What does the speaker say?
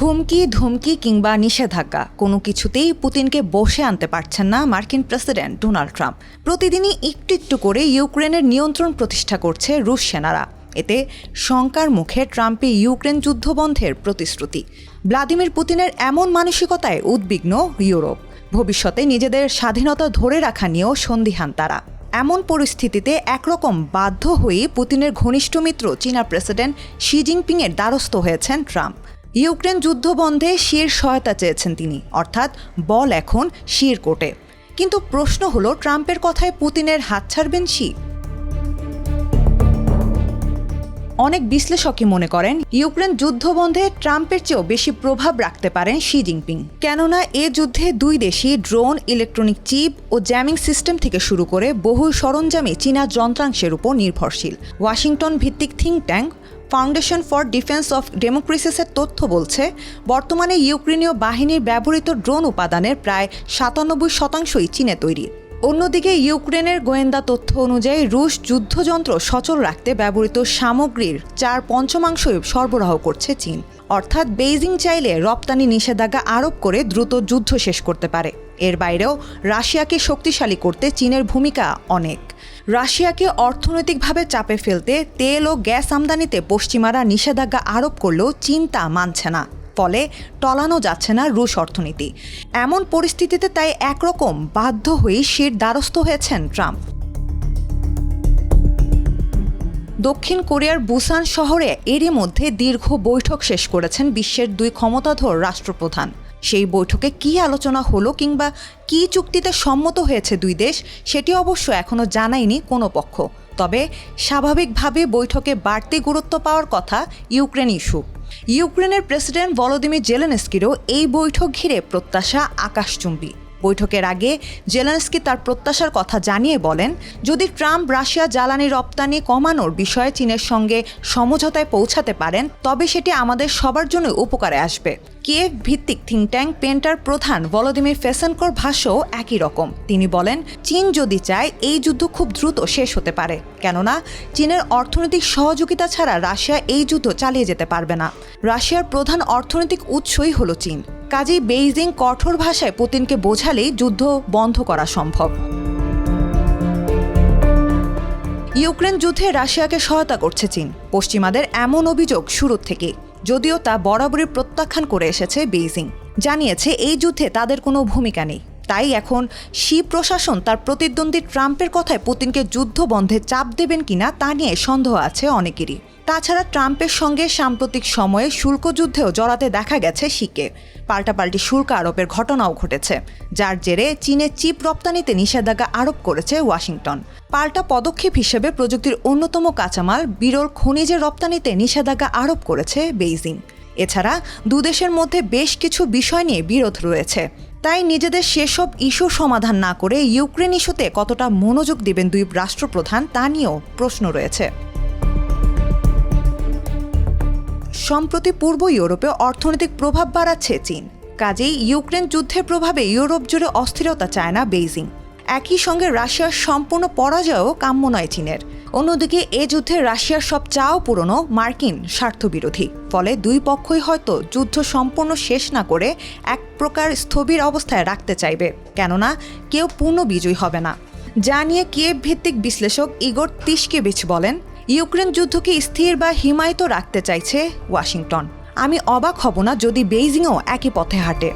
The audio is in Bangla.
হুমকি, ধুমকি কিংবা নিষেধাজ্ঞা, কোনো কিছুতেই পুতিনকে বসে আনতে পারছেন না মার্কিন প্রেসিডেন্ট ডোনাল্ড ট্রাম্প। প্রতিদিনই একটু একটু করে ইউক্রেনের নিয়ন্ত্রণ প্রতিষ্ঠা করছে রুশ সেনারা। এতে শঙ্কার মুখে ট্রাম্পে ইউক্রেন যুদ্ধ বন্ধের প্রতিশ্রুতি। ভ্লাদিমির পুতিনের এমন মানসিকতায় উদ্বিগ্ন ইউরোপ। ভবিষ্যতে নিজেদের স্বাধীনতা ধরে রাখা নিয়েও সন্দিহান তারা। এমন পরিস্থিতিতে একরকম বাধ্য হয়ে পুতিনের ঘনিষ্ঠ মিত্র চীনা প্রেসিডেন্ট শি জিনপিংয়ের দ্বারস্থ হয়েছেন ট্রাম্প। ইউক্রেন যুদ্ধ বন্ধে শির সহায়তা চেয়েছেন তিনি। অর্থাৎ বল এখন শির কোর্টে কিন্তু প্রশ্ন হলো, ট্রাম্পের কথায় পুতিনের হাত ছাড়বেন শি অনেক বিশ্লেষকই মনে করেন, ইউক্রেন যুদ্ধ বন্ধে ট্রাম্পের চেয়েও বেশি প্রভাব রাখতে পারেন শি জিনপিং। কেননা এ যুদ্ধে দুই দেশই ড্রোন, ইলেকট্রনিক চিপ ও জ্যামিং সিস্টেম থেকে শুরু করে বহু সরঞ্জামে চীনা যন্ত্রাংশের উপর নির্ভরশীল। ওয়াশিংটন ভিত্তিক think tank foundation for defence of ডেমোক্রেসিসের তথ্য বলছে, বর্তমানে ইউক্রেনীয় বাহিনীর ব্যবহৃত ড্রোন উপাদানের প্রায় সাতানব্বই শতাংশই চীনে তৈরি। অন্যদিকে ইউক্রেনের গোয়েন্দা তথ্য অনুযায়ী রুশ যুদ্ধযন্ত্র সচল রাখতে ব্যবহৃত সামগ্রীর চার পঞ্চমাংশই সরবরাহ করছে চীন। অর্থাৎ বেইজিং চাইলে রপ্তানি নিষেধাজ্ঞা আরোপ করে দ্রুত যুদ্ধ শেষ করতে পারে। এর বাইরেও রাশিয়াকে শক্তিশালী করতে চীনের ভূমিকা অনেক। রাশিয়াকে অর্থনৈতিকভাবে চাপে ফেলতে তেল ও গ্যাস আমদানিতে পশ্চিমারা নিষেধাজ্ঞা আরোপ করলেও চীন তা মানছে না। ফলে টলানো যাচ্ছে না রুশ অর্থনীতি। এমন পরিস্থিতিতে তাই একরকম বাধ্য হয়ে শির দ্বারস্থ হয়েছেন ট্রাম্প। দক্ষিণ কোরিয়ার বুসান শহরে এরই মধ্যে দীর্ঘ বৈঠক শেষ করেছেন বিশ্বের দুই ক্ষমতাধর রাষ্ট্রপ্রধান। সেই বৈঠকে কি আলোচনা হলো কিংবা কি চুক্তিতে সম্মত হয়েছে দুই দেশ, সেটি অবশ্য এখনও জানায়নি কোনো পক্ষ। তবে স্বাভাবিকভাবে বৈঠকে বাড়তি গুরুত্ব পাওয়ার কথা ইউক্রেন ইস্যু। ইউক্রেনের প্রেসিডেন্ট ভলোদিমির জেলেনস্কিরও এই বৈঠক ঘিরে প্রত্যাশা আকাশচুম্বী। বৈঠকের আগে জেলেনস্কি তার প্রত্যাশার কথা জানিয়ে বলেন, যদি ট্রাম্প রাশিয়া জ্বালানি রপ্তানি কমানোর বিষয়ে চীনের সঙ্গে সমঝোতায় পৌঁছাতে পারেন, তবে সেটি আমাদের সবার জন্য উপকারে আসবে। কিয়েভ ভিত্তিক থিঙ্ক ট্যাঙ্ক পেন্টার প্রধান ভলোদিমির ফেসেনকর ভাষ্যও একই রকম। তিনি বলেন, চীন যদি চায়, এই যুদ্ধ খুব দ্রুত শেষ হতে পারে, কেননা চীনের অর্থনৈতিক সহযোগিতা ছাড়া রাশিয়া এই যুদ্ধ চালিয়ে যেতে পারবে না। রাশিয়ার প্রধান অর্থনৈতিক উৎসই হলো চীন। কাজেই বেইজিং কঠোর ভাষায় পুতিনকে বোঝালেই যুদ্ধ বন্ধ করা সম্ভব। ইউক্রেন যুদ্ধে রাশিয়াকে সহায়তা করছে চীন। পশ্চিমাদের এমন অভিযোগ শুরুর থেকে যদিও তা বরাবরই প্রত্যাখ্যান করে এসেছে বেইজিং। জানিয়েছে, এই যুদ্ধে তাদের কোনো ভূমিকা নেই। তাই এখন শি প্রশাসন তার প্রতিদ্বন্দ্বী ট্রাম্পের কথায় পুতিনকে যুদ্ধ বন্ধে চাপ দেবেন কিনা তা নিয়ে সন্দেহ আছে অনেকেরই। তাছাড়া ট্রাম্পের সঙ্গে সাম্প্রতিক সময়ে শুল্ক যুদ্ধেও জড়াতে দেখা গেছে শিকে পাল্টাপাল্টি শুল্ক আরোপের ঘটনাও ঘটেছে, যার জেরে চীনের চিপ রপ্তানিতে নিষেধাজ্ঞা আরোপ করেছে ওয়াশিংটন। পাল্টা পদক্ষেপ হিসেবে প্রযুক্তির অন্যতম কাঁচামাল বিরল খনিজের রপ্তানিতে নিষেধাজ্ঞা আরোপ করেছে বেইজিং। এছাড়া দুদেশের মধ্যে বেশ কিছু বিষয় নিয়ে বিরোধ রয়েছে। তাই নিজেদের সেসব ইস্যু সমাধান না করে ইউক্রেন ইস্যুতে কতটা মনোযোগ দেবেন দুই রাষ্ট্রপ্রধান তা নিয়েও প্রশ্ন রয়েছে। সম্প্রতি পূর্ব ইউরোপে অর্থনৈতিক প্রভাব বাড়াচ্ছে চীন, কাজেই ইউক্রেন যুদ্ধের প্রভাবে ইউরোপ জুড়ে অস্থিরতা চায় না বেইজিং। একই সঙ্গে রাশিয়ার সম্পূর্ণ পরাজয়ও কাম্য নয় চীনের। অন্যদিকে, এ যুদ্ধে রাশিয়ার সব চাও পুরনো মার্কিন স্বার্থবিরোধী। ফলে দুই পক্ষই হয়তো যুদ্ধ সম্পূর্ণ শেষ না করে এক প্রকার স্থবির অবস্থায় রাখতে চাইবে। কেননা, কেউ পূর্ণ বিজয়ী হবে না। যা নিয়ে কিয়েভ ভিত্তিক বিশ্লেষক ইগোর তিস্কেবিচ বলেন, ইউক্রেন যুদ্ধকে স্থির বা হিমায়িত রাখতে চাইছে ওয়াশিংটন। আমি অবাক হব না যদি বেইজিংও একই পথে হাঁটে।